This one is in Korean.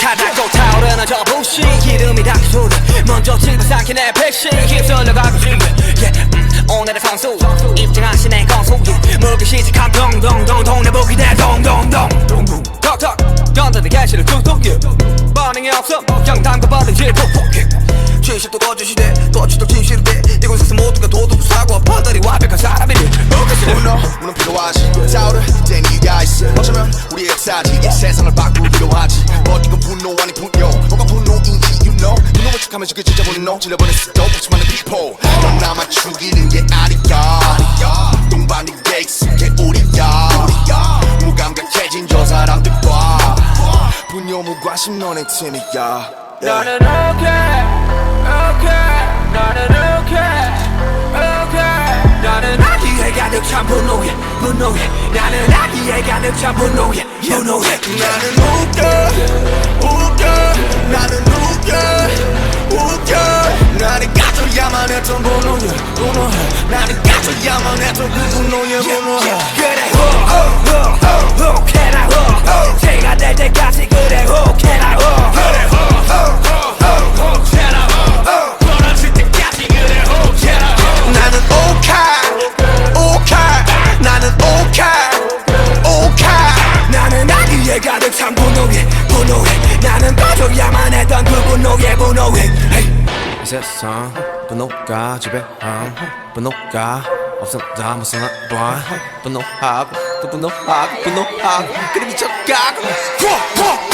가닥고 타오르는 저 불씨 기름이 닿기 소리 먼저 집어 삼킨 내 백신 휩쓸려 가고 지금 yeah, 음, 오늘의 선수 입증하신 내 yeah, 물기 시작한 동동동 동네 보기 대 동동동. 동동 턱턱 연단의 개시를 yeah. 반응이 없어 영담과 버린 질폭 진실도 거짓이대 거짓도 진실이대 이곳에서 모두가 도둑 사고 파들이 완벽한 사람이래. 문어 문은 필요하지. 싸우를 땐 이유가 있어. 어쩌면 우리의 역사지. 이 세상을 하면서 그 진짜 분노 질려버린 수도 없지만은 people. 넌 나만 죽이는 게 아니야. 동반이 게 익숙해 우리야. 무감각해진 저 사람들과. 분노 무관심 너네 팀이야. 나는 okay, okay, 나는 okay, okay. 나는 아기에 가득 찬 분노에, 분노에. 나는 아기에 가득 찬 분노에, 분노에. 나는 웃겨 웃겨. 나는 웃겨 웃겨. 나는 가져야만 했던 분노에 분노해 나는 가져야만 했던 그 분노에 분노해. 제가 될 때까지 그래, 가득 찬 세상 분노가 지배함. 분노가 없었다 무슨 봐 분노하고 또 분노하고 분노하고. 그래 미쳐가고